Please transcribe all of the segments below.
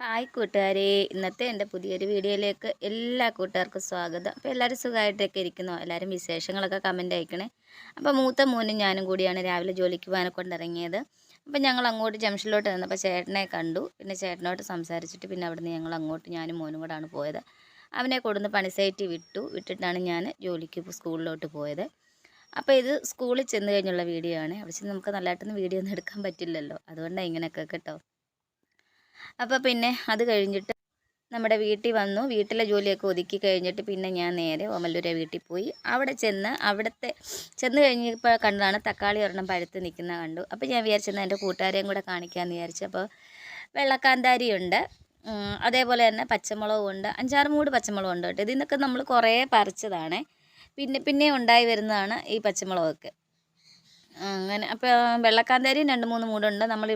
Hi കൂട്ടുകാരെ ഇന്നത്തെ എന്റെ പുതിയൊരു വീഡിയോയിലേക്ക് എല്ലാ കൂട്ടുകാർക്കും സ്വാഗതം. അപ്പോൾ എല്ലാവരും സുഖമായിട്ടൊക്കെ ഇരിക്കുന്നു. എല്ലാവരും വിശേഷങ്ങളൊക്കെ കമന്റ് അയക്കണേ. അപ്പോൾ മൂത്ത മോനും ഞാനും കൂടിയാണ് രാവിലെ ജോലിക്ക് പോകാനെ കൊണ്ടിറങ്ങിയത്. അപ്പോൾ ഞങ്ങൾ അങ്ങോട്ട് ജംഷനിലോട്ട് നിന്നപ്പോൾ ചേട്ടനെ കണ്ടു. പിന്നെ ചേട്ടനോട്ട് സംസാരിച്ചിട്ട് പിന്നെ അവിടുന്ന് ഞങ്ങൾ അങ്ങോട്ട് ഞാനും മോനും കൂടാണ് പോയത്. അവനെ കൊടുന്ന് പണിസൈറ്റിൽ വിട്ടു. വിട്ടിട്ടാണ് ഞാൻ ജോലിക്ക് സ്കൂളിലോട്ട് പോയത്. അപ്പോൾ ഇത് സ്കൂളിൽ ചെന്ന് കഴിഞ്ഞുള്ള വീഡിയോ ആണ്. അവിടെ നമുക്ക് നല്ലതായിട്ടൊന്നും വീഡിയോ ഒന്നും എടുക്കാൻ പറ്റില്ലല്ലോ. അതുകൊണ്ടാണ് ഇങ്ങനെയൊക്കെ കേട്ടോ. അപ്പോൾ പിന്നെ അത് കഴിഞ്ഞിട്ട് നമ്മുടെ വീട്ടിൽ വന്നു. വീട്ടിലെ ജോലിയൊക്കെ ഒതുക്കി കഴിഞ്ഞിട്ട് പിന്നെ ഞാൻ നേരെ ഓമല്ലൂരെ വീട്ടിൽ പോയി. അവിടെ ചെന്ന് അവിടുത്തെ ചെന്ന് കഴിഞ്ഞപ്പോൾ കണ്ടതാണ് തക്കാളി ഒരെണ്ണം പഴുത്ത് നിൽക്കുന്ന കണ്ടു. അപ്പോൾ ഞാൻ വിചാരിച്ചെന്ന് എന്റെ കൂട്ടുകാരെയും കൂടെ കാണിക്കാമെന്ന് വിചാരിച്ചു. അപ്പോൾ വെള്ളക്കാന്താരിയുണ്ട് അതേപോലെ തന്നെ പച്ചമുളകും ഉണ്ട്. അഞ്ചാറ് മൂട് പച്ചമുളകും ഉണ്ട് കേട്ടോ. ഇതിൽ നിന്നൊക്കെ നമ്മൾ കുറേ പറിച്ചതാണ്. പിന്നെ പിന്നെ ഉണ്ടായി വരുന്നതാണ് ഈ പച്ചമുളകൊക്കെ. അങ്ങനെ അപ്പോൾ വെള്ളക്കാന്താരിയും രണ്ട് മൂന്ന് മൂടുണ്ട്. നമ്മൾ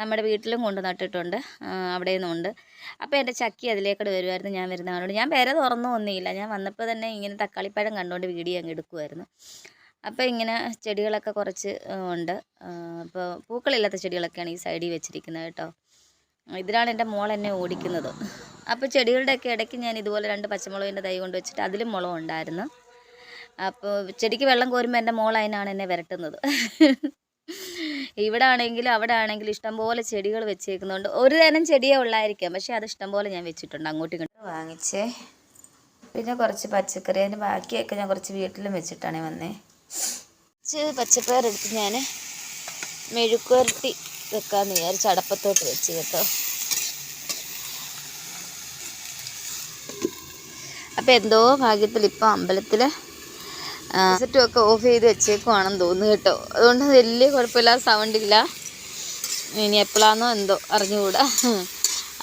നമ്മുടെ വീട്ടിലും കൊണ്ട് നട്ടിട്ടുണ്ട്. അവിടെ നിന്നുണ്ട് അപ്പോൾ എന്റെ ചക്കി അതിലേക്കൂടെ വരുമായിരുന്നു ഞാൻ വരുന്ന കണ്ടോണ്ട്. ഞാൻ വേറെ തുറന്നു ഒന്നുമില്ല ഞാൻ വന്നപ്പോൾ തന്നെ ഇങ്ങനെ തക്കാളിപ്പഴം കണ്ടുകൊണ്ട് വീഡിയോ അങ്ങ് എടുക്കുമായിരുന്നു അപ്പോൾ ഇങ്ങനെ ചെടികളൊക്കെ കുറച്ച് ഉണ്ട്. അപ്പോൾ പൂക്കളില്ലാത്ത ചെടികളൊക്കെയാണ് ഈ സൈഡിൽ വെച്ചിരിക്കുന്നത് കേട്ടോ. ഇതിലാണ് എന്റെ മോൾ എന്നെ ഓടിക്കുന്നത്. അപ്പോൾ ചെടികളുടെയൊക്കെ ഇടയ്ക്ക് ഞാൻ ഇതുപോലെ രണ്ട് പച്ചമുളകിന്റെ തൈ കൊണ്ട് വെച്ചിട്ട് അതിലും മുളക് ഉണ്ടായിരുന്നു അപ്പോൾ ചെടിക്ക് വെള്ളം കോരുമ്പോൾ എന്റെ മോൾ അതിനാണ് എന്നെ വരട്ടുന്നത്. ഇവിടെ ആണെങ്കിലും അവിടെ ആണെങ്കിലും ഇഷ്ടംപോലെ ചെടികൾ വെച്ചേക്കുന്നുണ്ട് ഒരു തരം ചെടിയേ ഉള്ളായിരിക്കാം. പക്ഷേ അത് ഇഷ്ടംപോലെ ഞാൻ വെച്ചിട്ടുണ്ട്. അങ്ങോട്ടും ഇങ്ങോട്ടും. വാങ്ങിച്ച്. പിന്നെ കുറച്ച് പച്ചക്കറി അതിന്റെ ബാക്കിയൊക്കെ ഞാൻ കുറച്ച് വീട്ടിലും വെച്ചിട്ടാണ് വന്നേ. കുറച്ച് പച്ചപ്പയറെടുത്ത് ഞാൻ മെഴുക്കുരട്ടി വെക്കാമെന്ന് വിചാരിച്ച് അടപ്പത്തോട്ട് വെച്ച് കേട്ടോ. അപ്പോൾ എന്തോ ഭാഗ്യത്തിൽ ഇപ്പോൾ അമ്പലത്തിൽ സെറ്റും ഒക്കെ ഓഫ് ചെയ്ത് വെച്ചേക്കുവാണെന്ന് തോന്നുന്നു കേട്ടോ. അതുകൊണ്ട് വലിയ കുഴപ്പമില്ല സൗണ്ട് ഇല്ല. ഇനി എപ്പോഴാണെന്നോ എന്തോ അറിഞ്ഞുകൂടാ.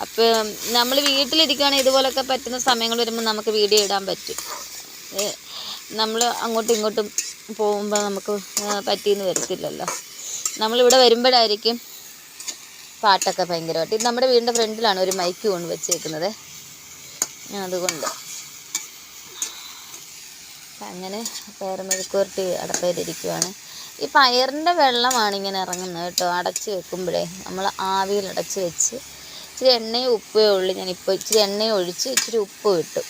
അപ്പോൾ നമ്മൾ വീട്ടിലിരിക്കുകയാണെങ്കിൽ ഇതുപോലൊക്കെ പറ്റുന്ന സമയങ്ങൾ വരുമ്പോൾ നമുക്ക് വീഡിയോ ഇടാൻ പറ്റും. നമ്മൾ അങ്ങോട്ടും ഇങ്ങോട്ടും പോകുമ്പോൾ നമുക്ക് പറ്റിയെന്ന് വരത്തില്ലല്ലോ. നമ്മളിവിടെ വരുമ്പോഴായിരിക്കും പാട്ടൊക്കെ ഭയങ്കരമായിട്ട്. നമ്മുടെ വീടിന്റെ ഫ്രണ്ടിലാണ് ഒരു മൈക്ക് കൊണ്ട് വെച്ചേക്കുന്നത്. അതുകൊണ്ട്. അങ്ങനെ പയർ മെഴുക്കുവരട്ടി അടപ്പയിലിരിക്കുവാണ്. ഈ പയറിന്റെ വെള്ളമാണ് ഇങ്ങനെ ഇറങ്ങുന്നത് കേട്ടോ അടച്ച് വെക്കുമ്പോഴേ. നമ്മൾ ആവിയിൽ അടച്ച് വെച്ച് ഇച്ചിരി എണ്ണയും ഉപ്പേ ഉള്ളൂ ഞാനിപ്പോൾ. ഇച്ചിരി എണ്ണയും ഒഴിച്ച് ഇച്ചിരി ഉപ്പ് ഇട്ടു.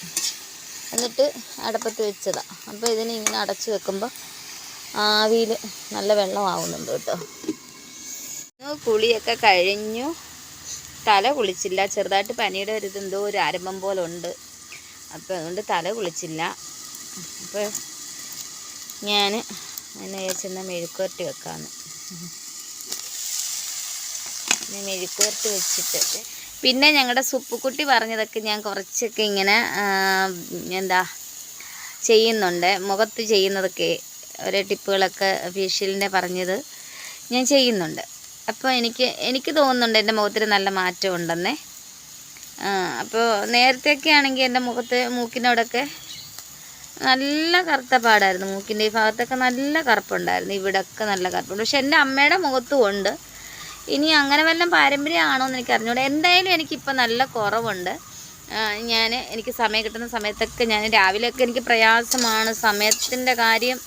എന്നിട്ട് അടപ്പത്ത് വെച്ചതാണ് അപ്പോൾ ഇതിനെ ഇങ്ങനെ അടച്ച് വെക്കുമ്പോൾ ആവിയിൽ നല്ല വെള്ളമാവുന്നുണ്ട് കേട്ടോ. കുളിയൊക്കെ കഴിഞ്ഞു. തല കുളിച്ചില്ല. ചെറുതായിട്ട് പനിയുടെ ഒരു ഇതെന്തോ ഒരു ആരംഭം പോലെ ഉണ്ട്. അപ്പോൾ അതുകൊണ്ട് തല കുളിച്ചില്ല. അപ്പോൾ ഞാൻ അതിനെ വിചാരിച്ചെന്നാൽ മെഴുക്കുവരട്ടി വെക്കാമെന്ന് മെഴുക്കുവരട്ടി വെച്ചിട്ട് പിന്നെ ഞങ്ങളുടെ സുപ്പുക്കുട്ടി പറഞ്ഞതൊക്കെ ഞാൻ കുറച്ചൊക്കെ ഇങ്ങനെ എന്താ ചെയ്യുന്നുണ്ട്. മുഖത്ത് ചെയ്യുന്നതൊക്കെ ഓരോ ടിപ്പുകളൊക്കെ ഫേഷ്യലിന്റെ പറഞ്ഞത് ഞാൻ ചെയ്യുന്നുണ്ട്. അപ്പോൾ എനിക്ക് എനിക്ക് തോന്നുന്നുണ്ട് എന്റെ മുഖത്തിന് നല്ല മാറ്റം ഉണ്ടെന്നേ. അപ്പോൾ നേരത്തെയൊക്കെ ആണെങ്കിൽ എന്റെ മുഖത്ത് മൂക്കിനോടൊക്കെ നല്ല കറുത്ത പാടായിരുന്നു മൂക്കിന്റെ ഈ ഭാഗത്തൊക്കെ നല്ല കറുപ്പുണ്ടായിരുന്നു. ഇവിടെയൊക്കെ നല്ല കറുപ്പുണ്ട്. പക്ഷെ എന്റെ അമ്മയുടെ മുഖത്തും ഉണ്ട്. ഇനി അങ്ങനെ വല്ലതും പാരമ്പര്യമാണോ എന്ന് എനിക്ക് അറിഞ്ഞൂടാ എന്തായാലും എനിക്കിപ്പോൾ നല്ല കുറവുണ്ട്. ഞാൻ എനിക്ക് സമയം കിട്ടുന്ന സമയത്തൊക്കെ ഞാൻ രാവിലെയൊക്കെ എനിക്ക് പ്രയാസമാണ്. സമയത്തിന്റെ കാര്യം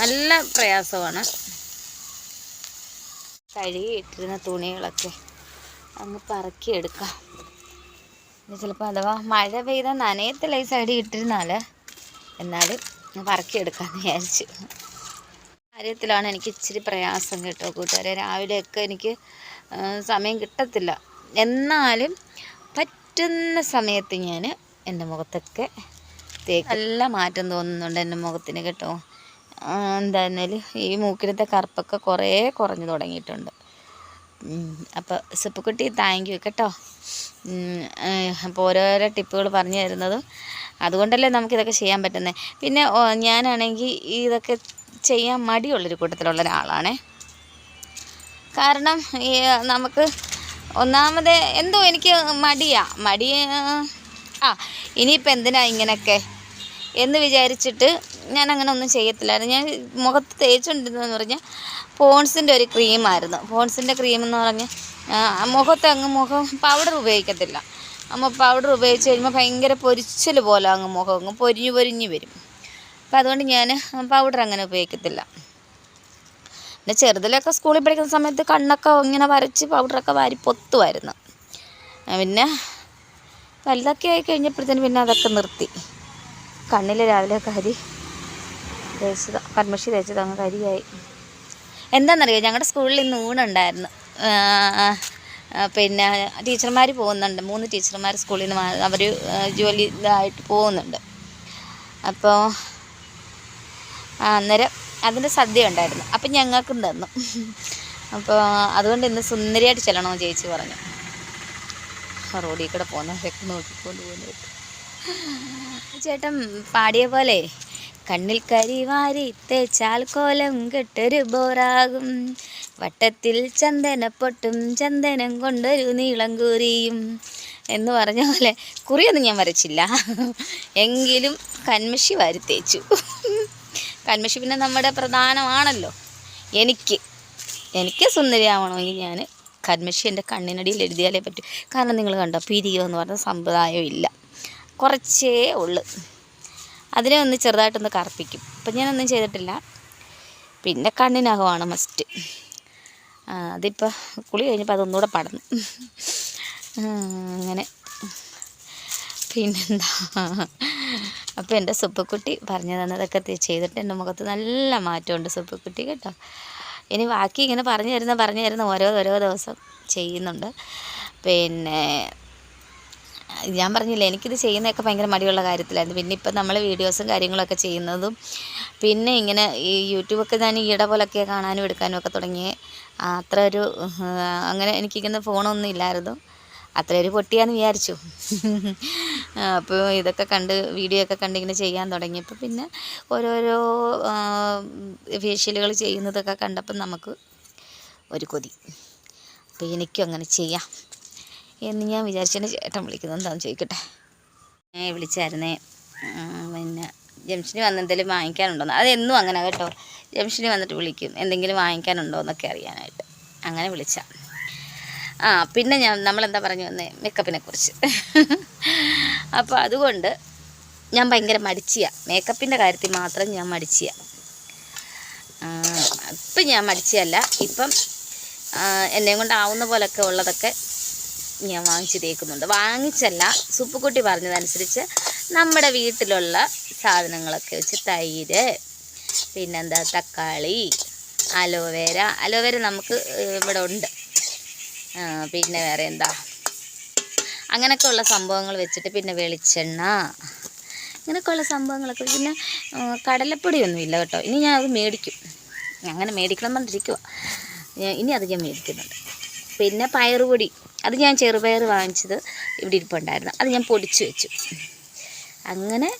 നല്ല പ്രയാസമാണ്. കഴുകിയിട്ടിരുന്ന തുണികളൊക്കെ അങ്ങ് പറക്കിയെടുക്കാം. ചിലപ്പോൾ അഥവാ മഴ പെയ്താൽ നനയത്തില്ല ഈ സൈഡിൽ ഇട്ടിരുന്നാൽ. എന്നാലും ഞാൻ പറക്കിയെടുക്കാമെന്ന് വിചാരിച്ചു. കാര്യത്തിലാണ് എനിക്ക് ഇച്ചിരി പ്രയാസം കേട്ടോ കൂട്ടുകാരെ. രാവിലെയൊക്കെ എനിക്ക് സമയം കിട്ടത്തില്ല. എന്നാലും പറ്റുന്ന സമയത്ത് ഞാൻ എന്റെ മുഖത്തൊക്കെ തേക്ക്. നല്ല മാറ്റം തോന്നുന്നുണ്ട് എന്റെ മുഖത്തിന് കേട്ടോ. എന്തായിരുന്നാലും ഈ മൂക്കിലത്തെ കറുപ്പൊക്കെ കുറേ കുറഞ്ഞു തുടങ്ങിയിട്ടുണ്ട്. അപ്പോൾ സുപ്പുക്കുട്ടി താങ്ക് യു കേട്ടോ. അപ്പോൾ ഓരോരോ ടിപ്പുകൾ പറഞ്ഞു തരുന്നതും അതുകൊണ്ടല്ലേ നമുക്കിതൊക്കെ ചെയ്യാൻ പറ്റുന്നത് പിന്നെ ഞാനാണെങ്കിൽ ഇതൊക്കെ ചെയ്യാൻ മടിയുള്ളൊരു കൂട്ടത്തിലുള്ള ഒരാളാണേ കാരണം നമുക്ക് ഒന്നാമത് എന്തോ എനിക്ക് മടിയാ. മടി ആ ഇനിയിപ്പോൾ എന്തിനാ ഇങ്ങനെയൊക്കെ എന്ന് വിചാരിച്ചിട്ട് ഞാൻ അങ്ങനെ ഒന്നും ചെയ്യത്തില്ലായിരുന്നു. ഞാൻ മുഖത്ത് തേച്ചുകൊണ്ടിരുന്നതെന്ന് പറഞ്ഞാൽ പോൺസിന്റെ ഒരു ക്രീമായിരുന്നു. പോൺസിന്റെ ക്രീം എന്ന് പറഞ്ഞാൽ മുഖത്ത് അങ്ങ് മുഖം പൗഡർ ഉപയോഗിക്കത്തില്ല. അപ്പോൾ പൗഡർ ഉപയോഗിച്ച് കഴിയുമ്പോൾ ഭയങ്കര പൊരിച്ചൽ പോലെ അങ്ങ് മുഖം അങ്ങ് പൊരിഞ്ഞു പൊരിഞ്ഞ് വരും. അപ്പോൾ അതുകൊണ്ട് ഞാൻ പൗഡർ അങ്ങനെ ഉപയോഗിക്കത്തില്ല. പിന്നെ ചെറുതിലൊക്കെ സ്കൂളിൽ പഠിക്കുന്ന സമയത്ത് കണ്ണൊക്കെ ഇങ്ങനെ വരച്ച് പൗഡറൊക്കെ വാരി പൊത്തുമായിരുന്നു പിന്നെ വലുതൊക്കെ ആയി കഴിഞ്ഞപ്പോഴത്തേന് പിന്നെ അതൊക്കെ നിർത്തി. കണ്ണിൽ രാവിലെ കരി തേച്ചത് കൺമഷി തേച്ചത് അങ്ങ് കരിയായി. എന്താണെന്നറിയോ ഞങ്ങളുടെ സ്കൂളിൽ ഇന്ന് ഊണുണ്ടായിരുന്നു പിന്നെ ടീച്ചർമാർ പോകുന്നുണ്ട്. മൂന്ന് ടീച്ചർമാർ സ്കൂളിൽ നിന്ന് അവർ ജോലി ഇതായിട്ട് പോകുന്നുണ്ട്. അപ്പോൾ അന്നേരം അതിന്റെ സദ്യ ഉണ്ടായിരുന്നു. അപ്പം ഞങ്ങൾക്കും തന്നു. അപ്പോൾ അതുകൊണ്ട് ഇന്ന് സുന്ദരിയായിട്ട് ചെല്ലണമെന്ന് ചേച്ചി പറഞ്ഞു. റോഡിൽ കൂടെ പോകുന്നവരൊക്കെ നോക്കിക്കൊണ്ട് പോകുന്നു ചേട്ടൻ പാടിയ പോലെ കണ്ണിൽ കരി വാരി തേച്ചാൽ കോലം കെട്ടൊരു ബോറാകും. വട്ടത്തിൽ ചന്ദനപ്പൊട്ടും ചന്ദനം കൊണ്ടൊരു നീളം കൂറിയും എന്ന് പറഞ്ഞ പോലെ കുറിയൊന്നും ഞാൻ വരച്ചില്ല. എങ്കിലും കൺമഷി വാരി തേച്ചു കൺമഷി പിന്നെ നമ്മുടെ പ്രധാനമാണല്ലോ. എനിക്ക് എനിക്ക് സുന്ദരിയാവണമെങ്കിൽ ഞാൻ കൺമഷി എന്റെ കണ്ണിനടിയിൽ എഴുതിയാലേ പറ്റൂ. കാരണം നിങ്ങൾ കണ്ടോ പിരിയോ എന്ന് പറഞ്ഞ സമ്പ്രദായം ഇല്ല. കുറച്ചേ ഉള്ളു. അതിനെ ഒന്ന് ചെറുതായിട്ടൊന്ന് കറുപ്പിക്കും. അപ്പം ഞാനൊന്നും ചെയ്തിട്ടില്ല. പിന്നെ കണ്ണിനകമാണ് മസ്റ്റ് അതിപ്പോൾ കുളി കഴിഞ്ഞപ്പോൾ അതൊന്നുകൂടെ പടന്നു അങ്ങനെ. പിന്നെന്താ? അപ്പോൾ എന്റെ സുപ്പക്കുട്ടി പറഞ്ഞു തന്നതൊക്കെ ചെയ്തിട്ട് എന്റെ മുഖത്ത് നല്ല മാറ്റമുണ്ട് സുപ്പക്കുട്ടി കേട്ടോ. ഇനി ബാക്കി ഇങ്ങനെ പറഞ്ഞു തരുന്ന പറഞ്ഞു തരുന്ന ഓരോ ഓരോ ദിവസം ചെയ്യുന്നുണ്ട്. പിന്നെ ഞാൻ പറഞ്ഞില്ലേ എനിക്കിത് ചെയ്യുന്നതൊക്കെ ഭയങ്കര മടിയുള്ള കാര്യത്തിലായിരുന്നു. പിന്നെ ഇപ്പം നമ്മൾ വീഡിയോസും കാര്യങ്ങളൊക്കെ ചെയ്യുന്നതും പിന്നെ ഇങ്ങനെ ഈ യൂട്യൂബൊക്കെ ഞാൻ ഈയിടെ പോലൊക്കെ കാണാനും എടുക്കാനും ഒക്കെ തുടങ്ങി അത്ര ഒരു അങ്ങനെ എനിക്കിങ്ങനെ ഫോണൊന്നും ഇല്ലായിരുന്നു. അത്ര ഒരു പൊട്ടിയാന്ന് വിചാരിച്ചു. അപ്പോൾ ഇതൊക്കെ കണ്ട് വീഡിയോ ഒക്കെ കണ്ട് ഇങ്ങനെ ചെയ്യാൻ തുടങ്ങിയപ്പോൾ പിന്നെ ഓരോരോ ഫേഷ്യലുകൾ ചെയ്യുന്നതൊക്കെ കണ്ടപ്പോൾ നമുക്ക് ഒരു കൊതി. അപ്പോൾ എനിക്കും അങ്ങനെ ചെയ്യാം എന്ന് ഞാൻ വിചാരിച്ചതിന് ചേട്ടൻ വിളിക്കുന്നത് എന്താണെന്ന് ചോദിക്കട്ടെ. ഞാൻ വിളിച്ചായിരുന്നേ പിന്നെ ജംഷന് വന്ന് എന്തെങ്കിലും വാങ്ങിക്കാനുണ്ടോന്ന്. അതെന്നും അങ്ങനെ കേട്ടോ. ജംഷന് വന്നിട്ട് വിളിക്കും. എന്തെങ്കിലും വാങ്ങിക്കാനുണ്ടോ എന്നൊക്കെ അറിയാനായിട്ട്. അങ്ങനെ വിളിച്ച. ആ പിന്നെ ഞാൻ നമ്മളെന്താ പറഞ്ഞു വന്നേ? മേക്കപ്പിനെ കുറിച്ച്. അപ്പോൾ അതുകൊണ്ട് ഞാൻ ഭയങ്കര മടിച്ചിയ. മേക്കപ്പിന്റെ കാര്യത്തിൽ മാത്രം ഞാൻ മടിച്ചിയ. ഇപ്പം ഞാൻ മടിച്ചല്ല ഇപ്പം എന്നെ കൊണ്ടാവുന്ന പോലൊക്കെ ഉള്ളതൊക്കെ ഞാൻ വാങ്ങിച്ച് തേക്കുന്നുണ്ട്. വാങ്ങിച്ചല്ല സുപ്പുക്കുട്ടി പറഞ്ഞതനുസരിച്ച് നമ്മുടെ വീട്ടിലുള്ള സാധനങ്ങളൊക്കെ വെച്ച് തൈര് പിന്നെന്താ തക്കാളി അലോവേര. അലോവേര നമുക്ക് ഇവിടെ ഉണ്ട്. പിന്നെ വേറെ എന്താ? അങ്ങനെയൊക്കെ ഉള്ള സംഭവങ്ങൾ വെച്ചിട്ട് പിന്നെ വെളിച്ചെണ്ണ. ഇങ്ങനെയൊക്കെയുള്ള സംഭവങ്ങളൊക്കെ പിന്നെ കടലപ്പൊടിയൊന്നും ഇല്ല കേട്ടോ. ഇനി ഞാൻ അത് മേടിക്കും. അങ്ങനെ മേടിക്കണം എന്നിരിക്കുക ഇനി അത് ഞാൻ മേടിക്കുന്നുണ്ട്. പിന്നെ പയറുപൊടി. അത് ഞാൻ ചെറുപയർ വാങ്ങിച്ചത് ഇവിടെ ഇരിപ്പുണ്ടായിരുന്നു. അത് ഞാൻ പൊടിച്ച് വെച്ചു. അങ്ങനെ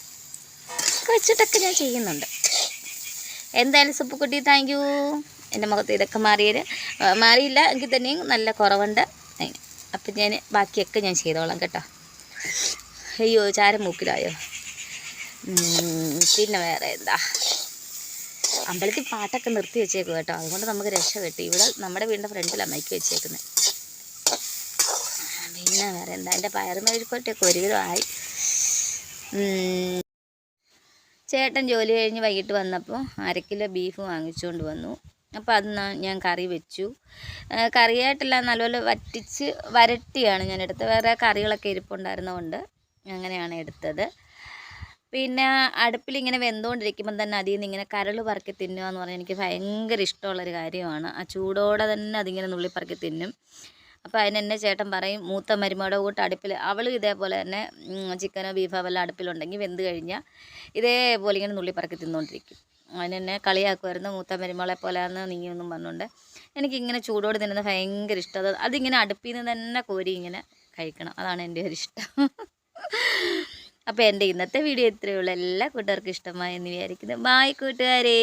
വെച്ചിട്ടൊക്കെ ഞാൻ ചെയ്യുന്നുണ്ട്. എന്തായാലും സുപ്പുക്കുട്ടി താങ്ക് യു എന്റെ മുഖത്ത് ഇതൊക്കെ മാറിയത്. മാറിയില്ല എങ്കിൽ തന്നെയും നല്ല കുറവുണ്ട്. അപ്പം ഞാൻ ബാക്കിയൊക്കെ ഞാൻ ചെയ്തോളാം കേട്ടോ. അയ്യോ ചാരം മൂക്കിലായോ? ഉം, പിന്നെ വേറെ എന്താ? അമ്പലത്തിൽ പാട്ടൊക്കെ നിർത്തി വെച്ചേക്കും കേട്ടോ. അതുകൊണ്ട് നമുക്ക് രക്ഷ കിട്ടി. ഇവിടെ നമ്മുടെ വീടിന്റെ ഫ്രണ്ടിലാണ് മൈക്ക് വെച്ചേക്കുന്നത് പിന്നെ വേറെ എന്താ? എന്റെ പയറും മെഴുക്കോട്ടൊക്കെ ആയി. ചേട്ടൻ ജോലി കഴിഞ്ഞ് വൈകിട്ട് വന്നപ്പോൾ അര കിലോ ബീഫ് വാങ്ങിച്ചുകൊണ്ട് വന്നു. അപ്പോൾ അത് ഞാൻ കറി വെച്ചു. കറിയായിട്ടല്ല നല്ലപോലെ വറ്റിച്ച് വരട്ടിയാണ് ഞാൻ എടുത്തത്. വേറെ കറികളൊക്കെ ഇരിപ്പുണ്ടായിരുന്നതുകൊണ്ട് അങ്ങനെയാണ് എടുത്തത്. പിന്നെ അടുപ്പിൽ ഇങ്ങനെ വെന്തുകൊണ്ടിരിക്കുമ്പം തന്നെ അതിൽ നിന്ന് ഇങ്ങനെ കരൾ പറക്കി തിന്നുക എന്ന് പറഞ്ഞാൽ എനിക്ക് ഭയങ്കര ഇഷ്ടമുള്ളൊരു കാര്യമാണ്. ആ ചൂടോടെ തന്നെ അതിങ്ങനെ നുള്ളിപ്പറക്കി തിന്നും. അപ്പോൾ അതിന് എന്നെ ചേട്ടൻ പറയും മൂത്ത മരുമയുടെ കൂട്ട് അടുപ്പിൽ അവളും ഇതേപോലെ തന്നെ ചിക്കനോ ബീഫോ വല്ല അടുപ്പിലുണ്ടെങ്കിൽ വെന്ത് കഴിഞ്ഞാൽ ഇതേപോലെ ഇങ്ങനെ നുള്ളിപ്പറക്കി തിന്നുകൊണ്ടിരിക്കും അതിന് എന്നെ കളിയാക്കുമായിരുന്നു മൂത്ത മരുമകളെ പോലെയാന്ന് നീയൊന്നും പറഞ്ഞുകൊണ്ട് എനിക്കിങ്ങനെ ചൂടോട് തിന്നുന്നത് ഭയങ്കര ഇഷ്ടം. അത് അതിങ്ങനെ അടുപ്പിൽ നിന്ന് തന്നെ കോരി ഇങ്ങനെ കഴിക്കണം. അതാണ് എന്റെ ഒരു ഇഷ്ടം. അപ്പോൾ എന്റെ ഇന്നത്തെ വീഡിയോ ഇത്രയേ ഉള്ളൂ. എല്ലാ കൂട്ടുകാർക്കും ഇഷ്ടമായി എന്ന് വിചാരിക്കുന്നു. ബായ് കൂട്ടുകാരേ.